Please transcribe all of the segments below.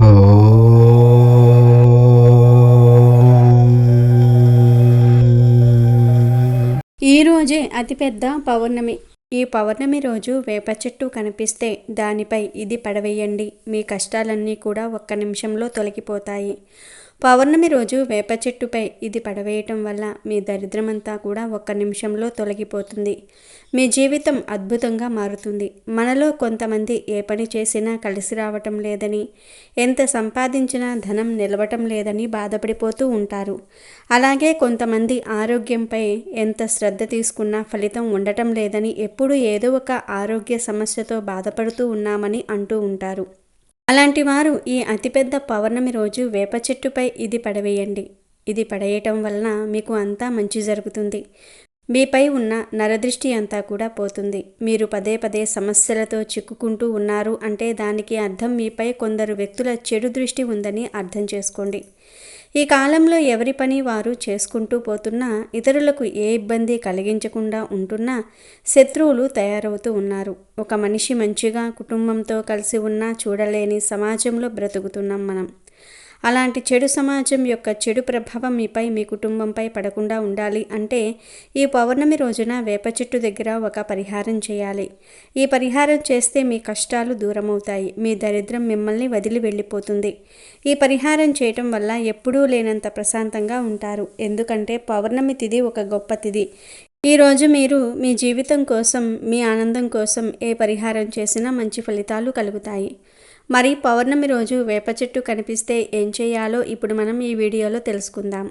ఈరోజే అతిపెద్ద పౌర్ణమి. ఈ పౌర్ణమి రోజు వేప చెట్టు కనిపిస్తే దానిపై ఇది పడవేయండి. మీ కష్టాలన్నీ కూడా ఒక్క నిమిషంలో తొలగిపోతాయి. పౌర్ణమి రోజు వేప చెట్టుపై ఇది పడవేయటం వల్ల మీ దరిద్రమంతా కూడా ఒక్క నిమిషంలో తొలగిపోతుంది. మీ జీవితం అద్భుతంగా మారుతుంది. మనలో కొంతమంది ఏ పని చేసినా కలిసి రావటం లేదని ఎంత సంపాదించినా ధనం నిలవటం లేదని బాధపడిపోతూ ఉంటారు. అలాగే కొంతమంది ఆరోగ్యంపై ఎంత శ్రద్ధ తీసుకున్నా ఫలితం ఉండటం లేదని ఎప్పుడూ ఏదో ఒక ఆరోగ్య సమస్యతో బాధపడుతూ ఉన్నామని అంటూ ఉంటారు. అలాంటి వారు ఈ అతిపెద్ద పౌర్ణమి రోజు వేప చెట్టుపై ఇది పడవేయండి. ఇది పడేయటం వలన మీకు అంతా మంచి జరుగుతుంది. మీపై ఉన్న నరదృష్టి అంతా కూడా పోతుంది. మీరు పదే పదే సమస్యలతో చిక్కుకుంటూ ఉన్నారు అంటే దానికి అర్థం మీపై కొందరు వ్యక్తుల చెడు దృష్టి ఉందని అర్థం చేసుకోండి. ఈ కాలంలో ఎవరి పని వారు చేసుకుంటూ పోతున్నా ఇతరులకు ఏ ఇబ్బంది కలిగించకుండా ఉంటున్నా శత్రువులు తయారవుతూ ఉన్నారు. ఒక మనిషి మంచిగా కుటుంబంతో కలిసి ఉన్నా చూడలేని సమాజంలో బ్రతుకుతున్నాం మనం. అలాంటి చెడు సమాజం యొక్క చెడు ప్రభావం మీపై మీ కుటుంబంపై పడకుండా ఉండాలి అంటే ఈ పౌర్ణమి రోజున వేప చెట్టు దగ్గర ఒక పరిహారం చేయాలి. ఈ పరిహారం చేస్తే మీ కష్టాలు దూరమవుతాయి మీ దరిద్రం మిమ్మల్ని వదిలి వెళ్ళిపోతుంది. ఈ పరిహారం చేయటం వల్ల ఎప్పుడూ లేనంత ప్రశాంతంగా ఉంటారు. ఎందుకంటే పౌర్ణమి తిది ఒక గొప్ప తిది. ఈరోజు మీరు మీ జీవితం కోసం మీ ఆనందం కోసం ఏ పరిహారం చేసినా మంచి ఫలితాలు కలుగుతాయి. మరి పౌర్ణమి రోజు వేప చెట్టు కనిపిస్తే ఏం చేయాలో ఇప్పుడు మనం ఈ వీడియోలో తెలుసుకుందాం.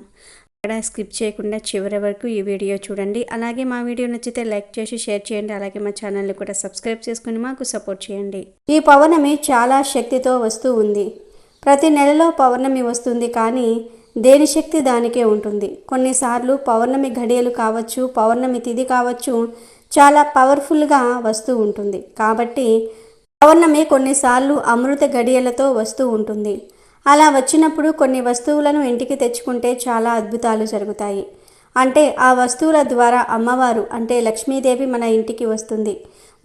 అక్కడ స్కిప్ చేయకుండా చివరి వరకు ఈ వీడియో చూడండి. అలాగే మా వీడియో నచ్చితే లైక్ చేసి షేర్ చేయండి. అలాగే మా ఛానల్ని కూడా సబ్స్క్రైబ్ చేసుకుని మాకు సపోర్ట్ చేయండి. ఈ పౌర్ణమి చాలా శక్తితో వస్తూ ఉంది. ప్రతి నెలలో పౌర్ణమి వస్తుంది కానీ దేని శక్తి దానికే ఉంటుంది. కొన్నిసార్లు పౌర్ణమి ఘడియలు కావచ్చు పౌర్ణమి తిది కావచ్చు చాలా పవర్ఫుల్గా వస్తూ ఉంటుంది. కాబట్టి పౌర్ణమి కొన్నిసార్లు అమృత గడియలతో వస్తూ ఉంటుంది. అలా వచ్చినప్పుడు కొన్ని వస్తువులను ఇంటికి తెచ్చుకుంటే చాలా అద్భుతాలు జరుగుతాయి. అంటే ఆ వస్తువుల ద్వారా అమ్మవారు అంటే లక్ష్మీదేవి మన ఇంటికి వస్తుంది.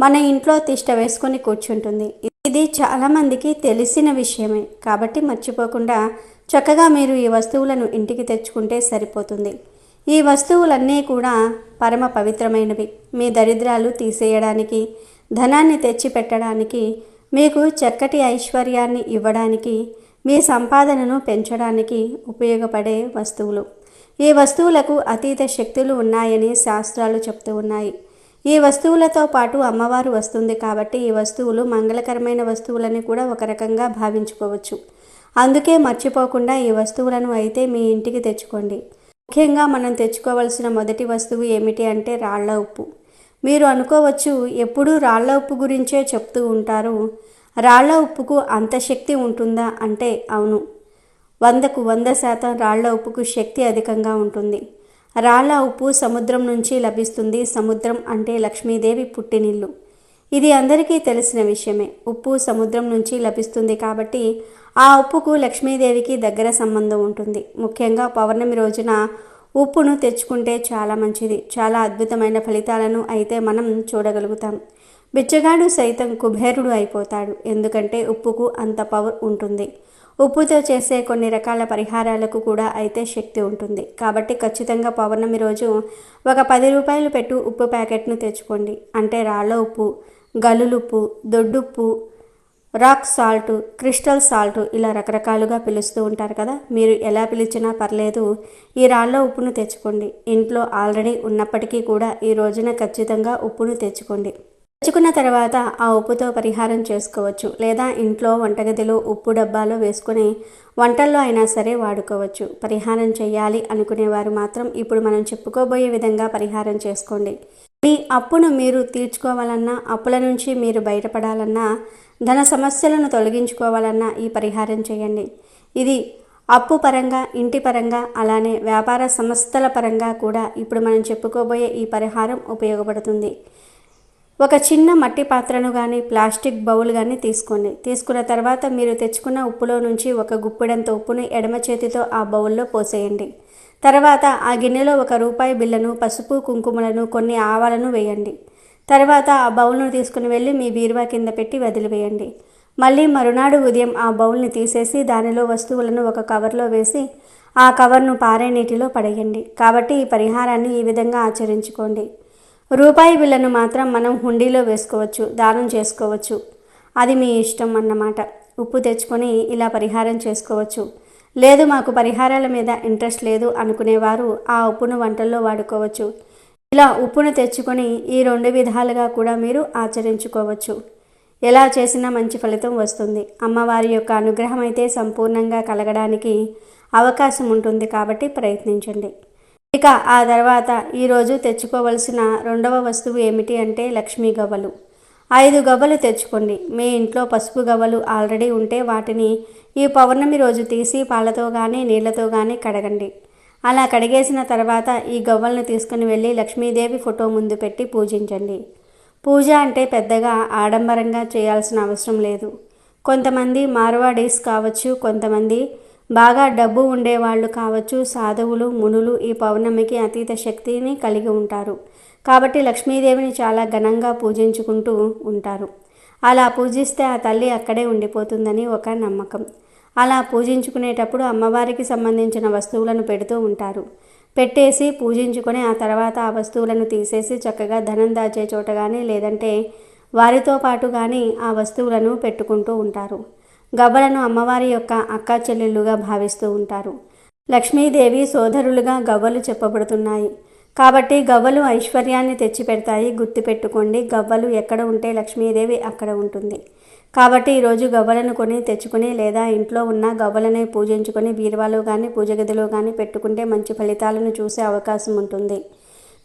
మన ఇంట్లో తిష్ట వేసుకొని కూర్చుంటుంది. ఇది చాలామందికి తెలిసిన విషయమే. కాబట్టి మర్చిపోకుండా చక్కగా మీరు ఈ వస్తువులను ఇంటికి తెచ్చుకుంటే సరిపోతుంది. ఈ వస్తువులన్నీ కూడా పరమ పవిత్రమైనవి. మీ దరిద్రాలు తీసేయడానికి ధనాన్ని తెచ్చిపెట్టడానికి మీకు చక్కటి ఐశ్వర్యాన్ని ఇవ్వడానికి మీ సంపాదనను పెంచడానికి ఉపయోగపడే వస్తువులు. ఈ వస్తువులకు అతీత శక్తులు ఉన్నాయని శాస్త్రాలు చెప్తూ ఉన్నాయి. ఈ వస్తువులతో పాటు అమ్మవారు వస్తుంది కాబట్టి ఈ వస్తువులు మంగళకరమైన వస్తువులని కూడా ఒక రకంగా భావించుకోవచ్చు. అందుకే మర్చిపోకుండా ఈ వస్తువులను అయితే మీ ఇంటికి తెచ్చుకోండి. ముఖ్యంగా మనం తెచ్చుకోవలసిన మొదటి వస్తువు ఏమిటి అంటే రాళ్ళ ఉప్పు. మీరు అనుకోవచ్చు ఎప్పుడూ రాళ్ళ ఉప్పు గురించే చెప్తూ ఉంటారు. రాళ్ళ ఉప్పుకు అంత శక్తి ఉంటుందా అంటే అవును. వందకు వంద శాతం రాళ్ళ ఉప్పుకు శక్తి అధికంగా ఉంటుంది. రాళ్ళ ఉప్పు సముద్రం నుంచి లభిస్తుంది. సముద్రం అంటే లక్ష్మీదేవి పుట్టినిల్లు. ఇది అందరికీ తెలిసిన విషయమే. ఉప్పు సముద్రం నుంచి లభిస్తుంది కాబట్టి ఆ ఉప్పుకు లక్ష్మీదేవికి దగ్గర సంబంధం ఉంటుంది. ముఖ్యంగా పౌర్ణమి రోజున ఉప్పును తెచ్చుకుంటే చాలా మంచిది. చాలా అద్భుతమైన ఫలితాలను అయితే మనం చూడగలుగుతాం. బిచ్చగాడు సైతం కుబేరుడు అయిపోతాడు. ఎందుకంటే ఉప్పుకు అంత పవర్ ఉంటుంది. ఉప్పుతో చేసే కొన్ని రకాల పరిహారాలకు కూడా అయితే శక్తి ఉంటుంది. కాబట్టి ఖచ్చితంగా పౌర్ణమి రోజు ఒక పది రూపాయలు పెట్టు ఉప్పు ప్యాకెట్ను తెచ్చుకోండి. అంటే రాళ్ళ ఉప్పు గలులుప్పు దొడ్డుప్పు రాక్ సాల్ట్ క్రిస్టల్ సాల్ట్ ఇలా రకరకాలుగా పిలుస్తూ ఉంటారు కదా. మీరు ఎలా పిలిచినా పర్లేదు ఈ రాళ్ళ ఉప్పును తెచ్చుకోండి. ఇంట్లో ఆల్రెడీ ఉన్నప్పటికీ కూడా ఈ రోజున ఖచ్చితంగా ఉప్పును తెచ్చుకోండి. తెచ్చుకున్న తర్వాత ఆ ఉప్పుతో పరిహారం చేసుకోవచ్చు లేదా ఇంట్లో వంటగదిలో ఉప్పు డబ్బాలో వేసుకుని వంటల్లో అయినా సరే వాడుకోవచ్చు. పరిహారం చేయాలి అనుకునేవారు మాత్రం ఇప్పుడు మనం చెప్పుకోబోయే విధంగా పరిహారం చేసుకోండి. మీ అప్పును మీరు తీర్చుకోవాలన్నా అప్పుల నుంచి మీరు బయటపడాలన్నా ధన సమస్యలను తొలగించుకోవాలన్నా ఈ పరిహారం చేయండి. ఇది అప్పు పరంగా ఇంటి పరంగా అలానే వ్యాపార సంస్థల పరంగా కూడా ఇప్పుడు మనం చెప్పుకోబోయే ఈ పరిహారం ఉపయోగపడుతుంది. ఒక చిన్న మట్టి పాత్రను కానీ ప్లాస్టిక్ బౌల్ కానీ తీసుకోండి. తీసుకున్న తర్వాత మీరు తెచ్చుకున్న ఉప్పులో నుంచి ఒక గుప్పిడంత ఉప్పును ఎడమ చేతితో ఆ బౌల్లో పోసేయండి. తర్వాత ఆ గిన్నెలో ఒక రూపాయి బిళ్ళను పసుపు కుంకుమలను కొన్ని ఆవాలను వేయండి. తర్వాత ఆ బౌల్ను తీసుకుని వెళ్ళి మీ బీరువా కింద పెట్టి వదిలివేయండి. మళ్ళీ మరునాడు ఉదయం ఆ బౌల్ని తీసేసి దానిలో వస్తువులను ఒక కవర్లో వేసి ఆ కవర్ను పారే నీటిలో పడేయండి. కాబట్టి ఈ పరిహారాన్ని ఈ విధంగా ఆచరించుకోండి. రూపాయి బిళ్ళను మాత్రం మనం హుండీలో వేసుకోవచ్చు దానం చేసుకోవచ్చు. అది మీ ఇష్టం అన్నమాట. ఉప్పు తెచ్చుకొని ఇలా పరిహారం చేసుకోవచ్చు. లేదు మాకు పరిహారాల మీద ఇంట్రెస్ట్ లేదు అనుకునేవారు ఆ ఉప్పును వంటల్లో వాడుకోవచ్చు. ఇలా ఉప్పును తెచ్చుకొని ఈ రెండు విధాలుగా కూడా మీరు ఆచరించుకోవచ్చు. ఎలా చేసినా మంచి ఫలితం వస్తుంది. అమ్మవారి యొక్క అనుగ్రహం అయితే సంపూర్ణంగా కలగడానికి అవకాశం ఉంటుంది కాబట్టి ప్రయత్నించండి. ఇక ఆ తర్వాత ఈరోజు తెచ్చుకోవలసిన రెండవ వస్తువు ఏమిటి అంటే లక్ష్మీ గవ్వలు. ఐదు గవ్వలు తెచ్చుకోండి. మీ ఇంట్లో పసుపు గవ్వలు ఆల్రెడీ ఉంటే వాటిని ఈ పౌర్ణమి రోజు తీసి పాలతో కానీ నీళ్ళతో కానీ కడగండి. అలా కడిగేసిన తర్వాత ఈ గవ్వలను తీసుకుని వెళ్ళి లక్ష్మీదేవి ఫోటో ముందు పెట్టి పూజించండి. పూజ అంటే పెద్దగా ఆడంబరంగా చేయాల్సిన అవసరం లేదు. కొంతమంది మార్వాడీస్ కావచ్చు కొంతమంది బాగా డబ్బు ఉండేవాళ్ళు కావచ్చు సాధువులు మునులు ఈ పౌర్ణమికి అతీత శక్తిని కలిగి ఉంటారు. కాబట్టి లక్ష్మీదేవిని చాలా ఘనంగా పూజించుకుంటూ ఉంటారు. అలా పూజిస్తే ఆ తల్లి అక్కడే ఉండిపోతుందని ఒక నమ్మకం. అలా పూజించుకునేటప్పుడు అమ్మవారికి సంబంధించిన వస్తువులను పెడుతూ ఉంటారు. పెట్టేసి పూజించుకొని ఆ తర్వాత ఆ వస్తువులను తీసేసి చక్కగా ధనం దాచే చోట కానీ లేదంటే వారితో పాటు కానీ ఆ వస్తువులను పెట్టుకుంటూ ఉంటారు. గవ్వలను అమ్మవారి యొక్క అక్క చెల్లెళ్ళుగా భావిస్తూ ఉంటారు. లక్ష్మీదేవి సోదరులుగా గవ్వలు చెప్పబడుతున్నాయి. కాబట్టి గవ్వలు ఐశ్వర్యాన్ని తెచ్చిపెడతాయి. గుర్తుపెట్టుకోండి గవ్వలు ఎక్కడ ఉంటే లక్ష్మీదేవి అక్కడ ఉంటుంది. కాబట్టి ఈరోజు గవ్వలను కొని తెచ్చుకొని లేదా ఇంట్లో ఉన్న గవ్వలనే పూజించుకొని బీరువాలో కానీ పూజ గదిలో కానీ పెట్టుకుంటే మంచి ఫలితాలను చూసే అవకాశం ఉంటుంది.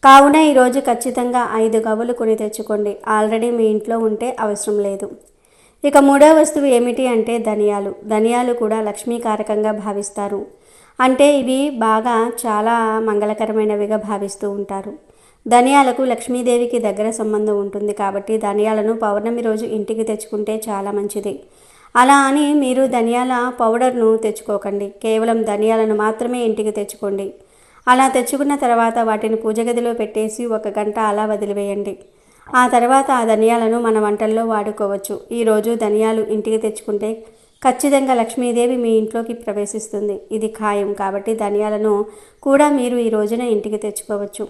కావున ఈరోజు ఖచ్చితంగా ఐదు గవ్వలు కొని తెచ్చుకోండి. ఆల్రెడీ మీ ఇంట్లో ఉంటే అవసరం లేదు. ఇక మూడో వస్తువు ఏమిటి అంటే ధనియాలు. ధనియాలు కూడా లక్ష్మీకారకంగా భావిస్తారు. అంటే ఇవి బాగా చాలా మంగళకరమైనవిగా భావిస్తూ ఉంటారు. ధనియాలకు లక్ష్మీదేవికి దగ్గర సంబంధం ఉంటుంది కాబట్టి ధనియాలను పౌర్ణమి రోజు ఇంటికి తెచ్చుకుంటే చాలా మంచిది. అలా అని మీరు ధనియాల పౌడర్ను తెచ్చుకోకండి. కేవలం ధనియాలను మాత్రమే ఇంటికి తెచ్చుకోండి. అలా తెచ్చుకున్న తర్వాత వాటిని పూజ గదిలో పెట్టేసి ఒక గంట అలా వదిలివేయండి. ఆ తర్వాత ఆ ధనియాలను మన వంటల్లో వాడుకోవచ్చు. ఈరోజు ధనియాలు ఇంటికి తెచ్చుకుంటే ఖచ్చితంగా లక్ష్మీదేవి మీ ఇంట్లోకి ప్రవేశిస్తుంది. ఇది ఖాయం కాబట్టి ధనియాలను కూడా మీరు ఈ రోజున ఇంటికి తెచ్చుకోవచ్చు.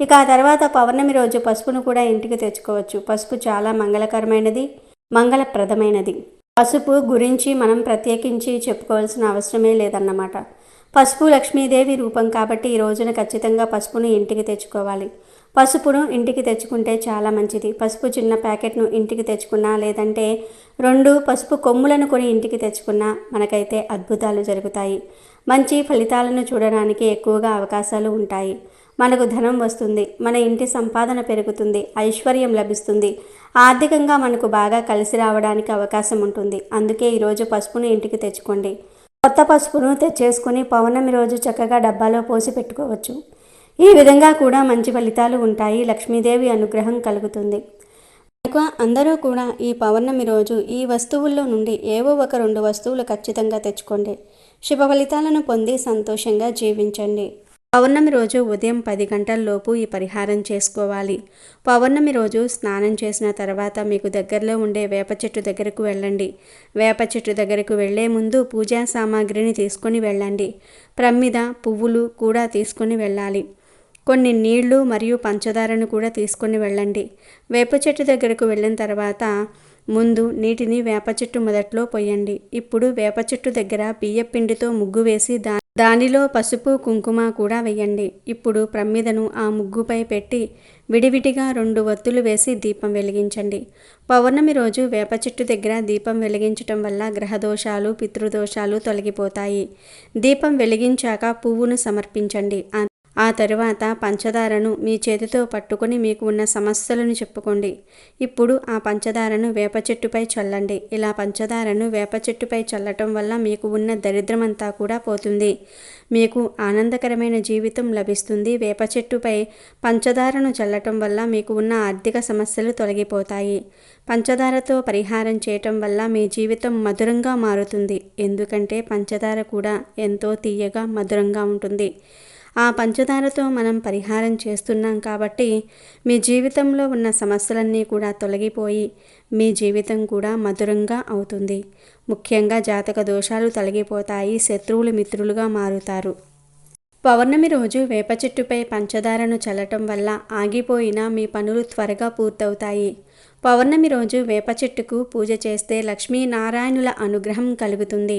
ఇక ఆ తర్వాత పౌర్ణమి రోజు పసుపును కూడా ఇంటికి తెచ్చుకోవచ్చు. పసుపు చాలా మంగళకరమైనది మంగళప్రదమైనది. పసుపు గురించి మనం ప్రత్యేకించి చెప్పుకోవాల్సిన అవసరమే లేదన్నమాట. పసుపు లక్ష్మీదేవి రూపం కాబట్టి ఈ రోజున ఖచ్చితంగా పసుపును ఇంటికి తెచ్చుకోవాలి. పసుపును ఇంటికి తెచ్చుకుంటే చాలా మంచిది. పసుపు చిన్న ప్యాకెట్ను ఇంటికి తెచ్చుకున్నా లేదంటే రెండు పసుపు కొమ్ములను కొని ఇంటికి తెచ్చుకున్నా మనకైతే అద్భుతాలు జరుగుతాయి. మంచి ఫలితాలను చూడడానికి ఎక్కువగా అవకాశాలు ఉంటాయి. మనకు ధనం వస్తుంది మన ఇంటి సంపాదన పెరుగుతుంది ఐశ్వర్యం లభిస్తుంది. ఆర్థికంగా మనకు బాగా కలిసి రావడానికి అవకాశం ఉంటుంది. అందుకే ఈరోజు పసుపును ఇంటికి తెచ్చుకోండి. కొత్త పసుపును తెచ్చేసుకుని పౌర్ణమి రోజు చక్కగా డబ్బాలో పోసి పెట్టుకోవచ్చు. ఈ విధంగా కూడా మంచి ఫలితాలు ఉంటాయి. లక్ష్మీదేవి అనుగ్రహం కలుగుతుంది. కనుక అందరూ కూడా ఈ పౌర్ణమి రోజు ఈ వస్తువుల్లో నుండి ఏవో ఒక రెండు వస్తువులు ఖచ్చితంగా తెచ్చుకోండి. శుభ ఫలితాలను పొంది సంతోషంగా జీవించండి. పౌర్ణమి రోజు ఉదయం పది గంటల్లోపు ఈ పరిహారం చేసుకోవాలి. పౌర్ణమి రోజు స్నానం చేసిన తర్వాత మీకు దగ్గరలో ఉండే వేప చెట్టు దగ్గరకు వెళ్ళండి. వేప చెట్టు దగ్గరకు వెళ్ళే ముందు పూజా సామాగ్రిని తీసుకొని వెళ్ళండి. ప్రమ్మిద పువ్వులు కూడా తీసుకొని వెళ్ళాలి. కొన్ని నీళ్ళు మరియు పంచదారను కూడా తీసుకొని వెళ్ళండి. వేప చెట్టు దగ్గరకు వెళ్ళిన తర్వాత ముందు నీటిని వేప చెట్టు మొదట్లో పోయండి. ఇప్పుడు వేప చెట్టు దగ్గర బియ్యపిండితో ముగ్గు వేసి దా దానిలో పసుపు కుంకుమ కూడా వేయండి. ఇప్పుడు ప్రమిదను ఆ ముగ్గుపై పెట్టి విడివిడిగా రెండు వత్తులు వేసి దీపం వెలిగించండి. పౌర్ణమి రోజు వేప చెట్టు దగ్గర దీపం వెలిగించటం వల్ల గ్రహదోషాలు పితృదోషాలు తొలగిపోతాయి. దీపం వెలిగించాక పువ్వును సమర్పించండి. ఆ తరువాత పంచదారను మీ చేతితో పట్టుకొని మీకు ఉన్న సమస్యలను చెప్పుకోండి. ఇప్పుడు ఆ పంచదారను వేప చెట్టుపై చల్లండి. ఇలా పంచదారను వేప చెట్టుపై చల్లటం వల్ల మీకు ఉన్న దరిద్రమంతా కూడా పోతుంది. మీకు ఆనందకరమైన జీవితం లభిస్తుంది. వేప చెట్టుపై పంచదారను చల్లటం వల్ల మీకు ఉన్న ఆర్థిక సమస్యలు తొలగిపోతాయి. పంచదారతో పరిహారం చేయటం వల్ల మీ జీవితం మధురంగా మారుతుంది. ఎందుకంటే పంచదార కూడా ఎంతో తీయగా మధురంగా ఉంటుంది. ఆ పంచదారతో మనం పరిహారం చేస్తున్నాం కాబట్టి మీ జీవితంలో ఉన్న సమస్యలన్నీ కూడా తొలగిపోయి మీ జీవితం కూడా మధురంగా అవుతుంది. ముఖ్యంగా జాతక దోషాలు తొలగిపోతాయి శత్రువులు మిత్రులుగా మారుతారు. పౌర్ణమి రోజు వేప చెట్టుపై పంచదారను చల్లటం వల్ల ఆగిపోయిన మీ పనులు త్వరగా పూర్తవుతాయి. పౌర్ణమి రోజు వేప చెట్టుకు పూజ చేస్తే లక్ష్మీనారాయణుల అనుగ్రహం కలుగుతుంది.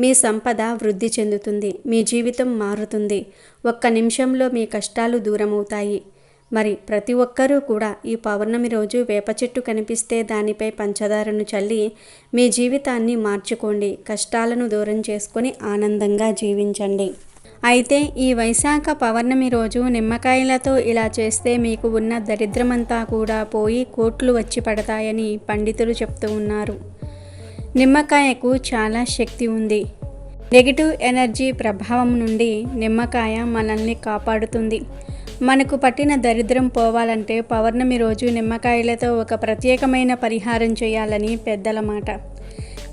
మీ సంపద వృద్ధి చెందుతుంది. మీ జీవితం మారుతుంది. ఒక్క నిమిషంలో మీ కష్టాలు దూరమవుతాయి. మరి ప్రతి ఒక్కరూ కూడా ఈ పౌర్ణమి రోజు వేప చెట్టు కనిపిస్తే దానిపై పంచదారను చల్లి మీ జీవితాన్ని మార్చుకోండి. కష్టాలను దూరం చేసుకొని ఆనందంగా జీవించండి. అయితే ఈ వైశాఖ పౌర్ణమి రోజు నిమ్మకాయలతో ఇలా చేస్తే మీకు ఉన్న దరిద్రమంతా కూడా పోయి కోట్లు వచ్చి పడతాయని పండితులు చెప్తూ ఉన్నారు. నిమ్మకాయకు చాలా శక్తి ఉంది. నెగిటివ్ ఎనర్జీ ప్రభావం నుండి నిమ్మకాయ మనల్ని కాపాడుతుంది. మనకు పట్టిన దరిద్రం పోవాలంటే పౌర్ణమి రోజు నిమ్మకాయలతో ఒక ప్రత్యేకమైన పరిహారం చేయాలని పెద్దల మాట.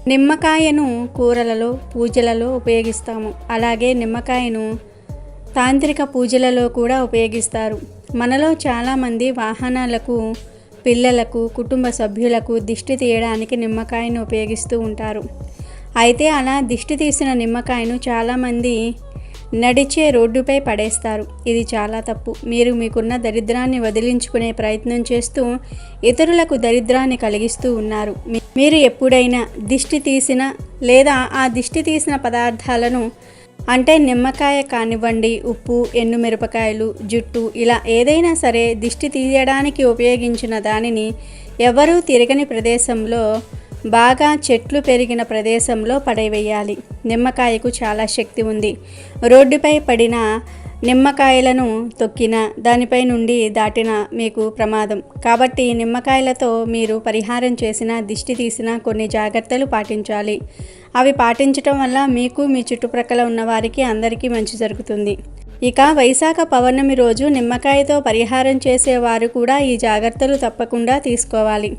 నిమ్మకాయను కూరలలో పూజలలో ఉపయోగిస్తాము. అలాగే నిమ్మకాయను తాంత్రిక పూజలలో కూడా ఉపయోగిస్తారు. మనలో చాలామంది వాహనాలకు పిల్లలకు కుటుంబ సభ్యులకు దిష్టి తీయడానికి నిమ్మకాయను ఉపయోగిస్తూ ఉంటారు. అయితే అలా దిష్టి తీసిన నిమ్మకాయను చాలామంది నడిచే రోడ్డుపై పడేస్తారు. ఇది చాలా తప్పు. మీరు మీకున్న దరిద్రాన్ని వదిలించుకునే ప్రయత్నం చేస్తూ ఇతరులకు దరిద్రాన్ని కలిగిస్తూ ఉన్నారు. మీరు ఎప్పుడైనా దిష్టి తీసిన లేదా ఆ దిష్టి తీసిన పదార్థాలను అంటే నిమ్మకాయ కానివ్వండి ఉప్పు ఎండుమిరపకాయలు జుట్టు ఇలా ఏదైనా సరే దిష్టి తీయడానికి ఉపయోగించిన దానిని ఎవరూ తిరగని ప్రదేశంలో బాగా చెట్లు పెరిగిన ప్రదేశంలో పడవేయాలి. నిమ్మకాయకు చాలా శక్తి ఉంది. రోడ్డుపై పడిన నిమ్మకాయలను తొక్కిన దానిపై నుండి దాటిన మీకు ప్రమాదం. కాబట్టి నిమ్మకాయలతో మీరు పరిహారం చేసిన దిష్టి తీసిన కొన్ని జాగ్రత్తలు పాటించాలి. అవి పాటించటం వల్ల మీకు మీ చుట్టుప్రక్కల ఉన్నవారికి అందరికీ మంచి జరుగుతుంది. ఇక వైశాఖ పౌర్ణమి రోజు నిమ్మకాయతో పరిహారం చేసేవారు కూడా ఈ జాగ్రత్తలు తప్పకుండా తీసుకోవాలి.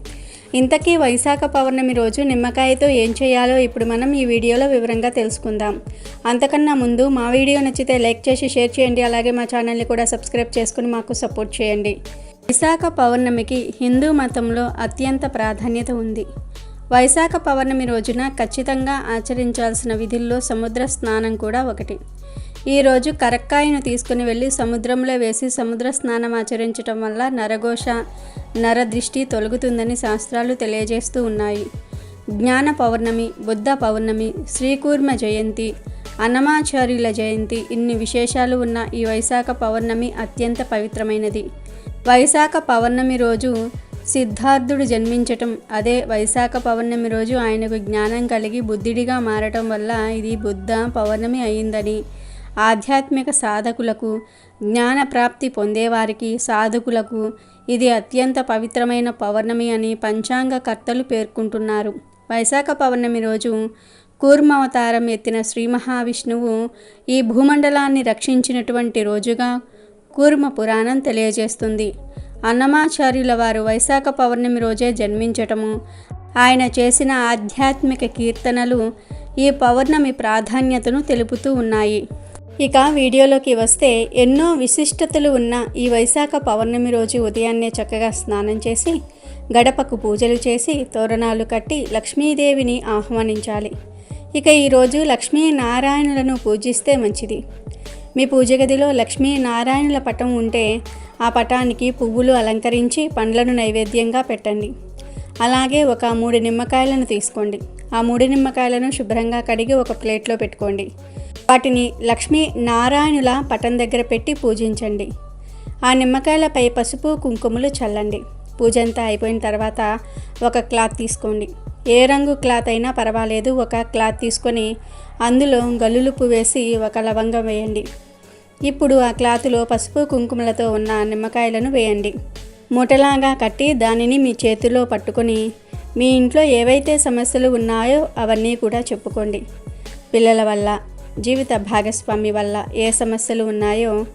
ఇంతకీ వైశాఖ పౌర్ణమి రోజు నిమ్మకాయతో ఏం చేయాలో ఇప్పుడు మనం ఈ వీడియోలో వివరంగా తెలుసుకుందాం. అంతకన్నా ముందు మా వీడియో నచ్చితే లైక్ చేసి షేర్ చేయండి. అలాగే మా ఛానల్ని కూడా సబ్స్క్రైబ్ చేసుకుని మాకు సపోర్ట్ చేయండి. వైశాఖ పౌర్ణమికి హిందూ మతంలో అత్యంత ప్రాధాన్యత ఉంది. వైశాఖ పౌర్ణమి రోజున ఖచ్చితంగా ఆచరించాల్సిన విధుల్లో సముద్ర స్నానం కూడా ఒకటి. ఈరోజు కరక్కాయను తీసుకుని వెళ్ళి సముద్రంలో వేసి సముద్ర స్నానం ఆచరించటం వల్ల నరఘోష నరదృష్టి తొలగుతుందని శాస్త్రాలు తెలియజేస్తూ ఉన్నాయి. జ్ఞాన పౌర్ణమి బుద్ధ పౌర్ణమి శ్రీకూర్మ జయంతి అన్నమాచార్యుల జయంతి ఇన్ని విశేషాలు ఉన్న ఈ వైశాఖ పౌర్ణమి అత్యంత పవిత్రమైనది. వైశాఖ పౌర్ణమి రోజు సిద్ధార్థుడు జన్మించటం అదే వైశాఖ పౌర్ణమి రోజు ఆయనకు జ్ఞానం కలిగి బుద్ధుడిగా మారటం వల్ల ఇది బుద్ధ పౌర్ణమి అయిందని ఆధ్యాత్మిక సాధకులకు జ్ఞాన ప్రాప్తి పొందేవారికి సాధకులకు ఇది అత్యంత పవిత్రమైన పౌర్ణమి అని పంచాంగకర్తలు పేర్కొంటున్నారు. వైశాఖ పౌర్ణమి రోజు కూర్మావతారం ఎత్తిన శ్రీ మహావిష్ణువు ఈ భూమండలాన్ని రక్షించినటువంటి రోజుగా కూర్మ పురాణం తెలియజేస్తుంది. అన్నమాచార్యుల వారు వైశాఖ పౌర్ణమి రోజే జన్మించటము ఆయన చేసిన ఆధ్యాత్మిక కీర్తనలు ఈ పౌర్ణమి ప్రాధాన్యతను తెలుపుతూ ఉన్నాయి. ఇక వీడియోలోకి వస్తే ఎన్నో విశిష్టతలు ఉన్న ఈ వైశాఖ పౌర్ణమి రోజు ఉదయాన్నే చక్కగా స్నానం చేసి గడపకు పూజలు చేసి తోరణాలు కట్టి లక్ష్మీదేవిని ఆహ్వానించాలి. ఇక ఈరోజు లక్ష్మీనారాయణులను పూజిస్తే మంచిది. మీ పూజ గదిలో లక్ష్మీనారాయణుల పటం ఉంటే ఆ పటానికి పువ్వులు అలంకరించి పండ్లను నైవేద్యంగా పెట్టండి. అలాగే ఒక మూడు నిమ్మకాయలను తీసుకోండి. ఆ మూడు నిమ్మకాయలను శుభ్రంగా కడిగి ఒక ప్లేట్లో పెట్టుకోండి. వాటిని లక్ష్మీ నారాయణుల పటం దగ్గర పెట్టి పూజించండి. ఆ నిమ్మకాయలపై పసుపు కుంకుమలు చల్లండి. పూజ అంతా అయిపోయిన తర్వాత ఒక క్లాత్ తీసుకోండి. ఏ రంగు క్లాత్ అయినా పర్వాలేదు. ఒక క్లాత్ తీసుకొని అందులో గల్లులుపు వేసి ఒక లవంగం వేయండి. ఇప్పుడు ఆ క్లాత్లో పసుపు కుంకుమలతో ఉన్న నిమ్మకాయలను వేయండి. మూటలాగా కట్టి దానిని మీ చేతిలో పట్టుకొని మీ ఇంట్లో ఏవైతే సమస్యలు ఉన్నాయో అవన్నీ కూడా చెప్పుకోండి. పిల్లల వల్ల జీవిత భాగస్వామి వల్ల ఏ సమస్యలు ఉన్నాయో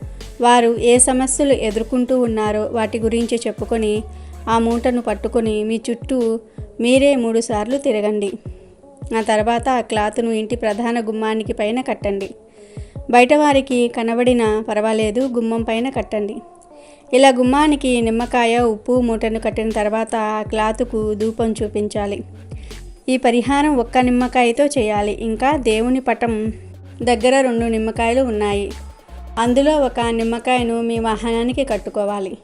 వారు ఏ సమస్యలు ఎదుర్కొంటూ ఉన్నారో వాటి గురించి చెప్పుకొని ఆ మూటను పట్టుకొని మీ చుట్టూ మీరే మూడుసార్లు తిరగండి. ఆ తర్వాత ఆ క్లాత్ను ఇంటి ప్రధాన గుమ్మానికి పైన కట్టండి. బయట వారికి కనబడినా పర్వాలేదు గుమ్మం పైన కట్టండి. ఇలా గుమ్మానికి నిమ్మకాయ ఉప్పు మూటను కట్టిన తర్వాత ఆ క్లాత్కు ధూపం చూపించాలి. ఈ పరిహారం ఒక్క నిమ్మకాయతో చేయాలి. ఇంకా దేవుని పటం దగ్గర రెండు నిమ్మకాయలు ఉన్నాయి. అందులో ఒక నిమ్మకాయను మీ వాహనానికి కట్టుకోవాలి.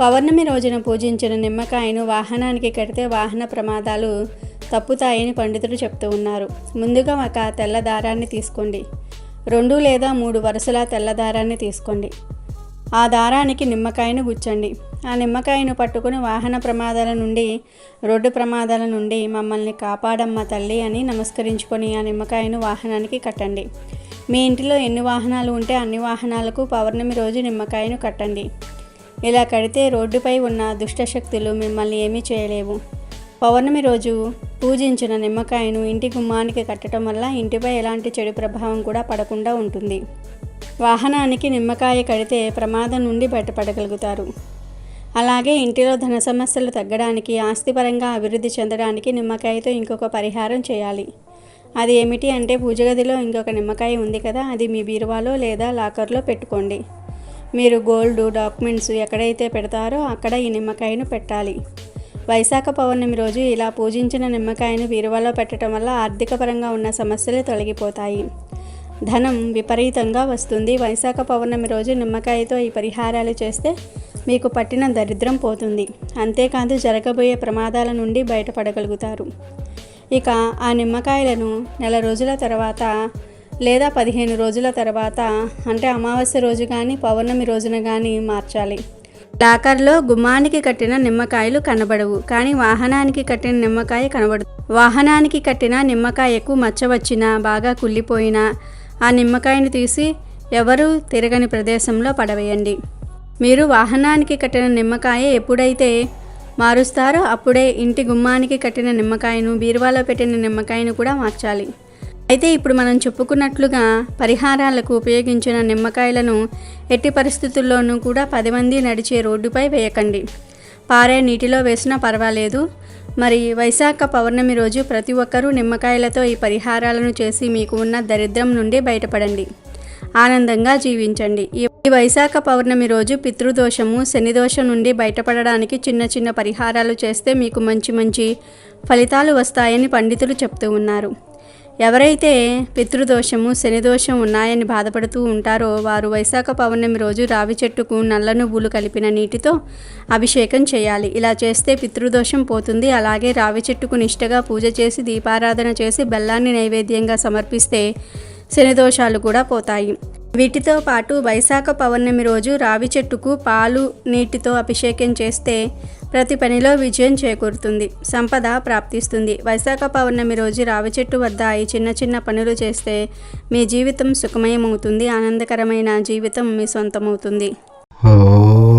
పౌర్ణమి రోజున పూజించిన నిమ్మకాయను వాహనానికి కడితే వాహన ప్రమాదాలు తప్పుతాయని పండితులు చెప్తూ ఉన్నారు. ముందుగా ఒక తెల్ల దారాన్ని తీసుకోండి. రెండు లేదా మూడు వరుసల తెల్ల దారాన్ని తీసుకోండి. ఆ దారానికి నిమ్మకాయను గుచ్చండి. ఆ నిమ్మకాయను పట్టుకుని వాహన ప్రమాదాల నుండి రోడ్డు ప్రమాదాల నుండి మమ్మల్ని కాపాడమ్మ తల్లి అని నమస్కరించుకొని ఆ నిమ్మకాయను వాహనానికి కట్టండి. మీ ఇంటిలో ఎన్ని వాహనాలు ఉంటే అన్ని వాహనాలకు పౌర్ణమి రోజు నిమ్మకాయను కట్టండి. ఇలా కడితే రోడ్డుపై ఉన్న దుష్టశక్తులు మిమ్మల్ని ఏమీ చేయలేవు. పౌర్ణమి రోజు పూజించిన నిమ్మకాయను ఇంటి గుమ్మానికి కట్టడం వల్ల ఇంటిపై ఎలాంటి చెడు ప్రభావం కూడా పడకుండా ఉంటుంది. వాహనానికి నిమ్మకాయ కడితే ప్రమాదం నుండి బయటపడగలుగుతారు. అలాగే ఇంటిలో ధన సమస్యలు తగ్గడానికి ఆస్తిపరంగా అభివృద్ధి చెందడానికి నిమ్మకాయతో ఇంకొక పరిహారం చేయాలి. అది ఏమిటి అంటే పూజగదిలో ఇంకొక నిమ్మకాయ ఉంది కదా అది మీ బీరువాలో లేదా లాకర్లో పెట్టుకోండి. మీరు గోల్డ్ డాక్యుమెంట్స్ ఎక్కడైతే పెడతారో అక్కడ ఈ నిమ్మకాయను పెట్టాలి. వైశాఖ పౌర్ణమి రోజు ఇలా పూజించిన నిమ్మకాయను బీరువాలో పెట్టడం వల్ల ఆర్థిక పరంగా ఉన్న సమస్యలు తొలగిపోతాయి. ధనం విపరీతంగా వస్తుంది. వైశాఖ పౌర్ణమి రోజు నిమ్మకాయతో ఈ పరిహారాలు చేస్తే మీకు పట్టిన దరిద్రం పోతుంది. అంతేకాదు జరగబోయే ప్రమాదాల నుండి బయటపడగలుగుతారు. ఇక ఆ నిమ్మకాయలను నెల రోజుల తర్వాత లేదా పదిహేను రోజుల తర్వాత అంటే అమావాస్య రోజు కానీ పౌర్ణమి రోజున కానీ మార్చాలి. లాకర్లో గుమ్మానికి కట్టిన నిమ్మకాయలు కనబడవు కానీ వాహనానికి కట్టిన నిమ్మకాయ కనబడు వాహనానికి కట్టిన నిమ్మకాయకు మచ్చ వచ్చినా బాగా కుళ్ళిపోయినా ఆ నిమ్మకాయను తీసి ఎవరు తిరగని ప్రదేశంలో పడవేయండి. మీరు వాహనానికి కట్టిన నిమ్మకాయ ఎప్పుడైతే మారుస్తారో అప్పుడే ఇంటి గుమ్మానికి కట్టిన నిమ్మకాయను బీరువాలో పెట్టిన నిమ్మకాయను కూడా మార్చాలి. అయితే ఇప్పుడు మనం చెప్పుకున్నట్లుగా పరిహారాలకు ఉపయోగించిన నిమ్మకాయలను ఎట్టి పరిస్థితుల్లోనూ కూడా పది మంది నడిచే రోడ్డుపై వేయకండి. పారే నీటిలో వేసినా పర్వాలేదు. మరి వైశాఖ పౌర్ణమి రోజు ప్రతి ఒక్కరూ నిమ్మకాయలతో ఈ పరిహారాలను చేసి మీకు ఉన్న దరిద్రం నుండి బయటపడండి. ఆనందంగా జీవించండి. ఈ వైశాఖ పౌర్ణమి రోజు పితృదోషము శనిదోషం నుండి బయటపడడానికి చిన్న చిన్న పరిహారాలు చేస్తే మీకు మంచి మంచి ఫలితాలు వస్తాయని పండితులు చెప్తూ ఉన్నారు. ఎవరైతే పితృదోషము శనిదోషం ఉన్నాయని బాధపడుతూ ఉంటారో వారు వైశాఖ పౌర్ణమి రోజు రావి చెట్టుకు నల్ల నువ్వులు కలిపిన నీటితో అభిషేకం చేయాలి. ఇలా చేస్తే పితృదోషం పోతుంది. అలాగే రావి చెట్టుకు నిష్టగా పూజ చేసి దీపారాధన చేసి బెల్లాన్ని నైవేద్యంగా సమర్పిస్తే శనిదోషాలు కూడా పోతాయి. వీటితో పాటు వైశాఖ పౌర్ణమి రోజు రావి చెట్టుకు పాలు నీటితో అభిషేకం చేస్తే ప్రతి పనిలో విజయం చేకూరుతుంది సంపద ప్రాప్తిస్తుంది. వైశాఖ పౌర్ణమి రోజు రావి చెట్టు వద్ద ఈ చిన్న చిన్న పనులు చేస్తే మీ జీవితం సుఖమయమవుతుంది ఆనందకరమైన జీవితం మీ సొంతమవుతుంది. ఓ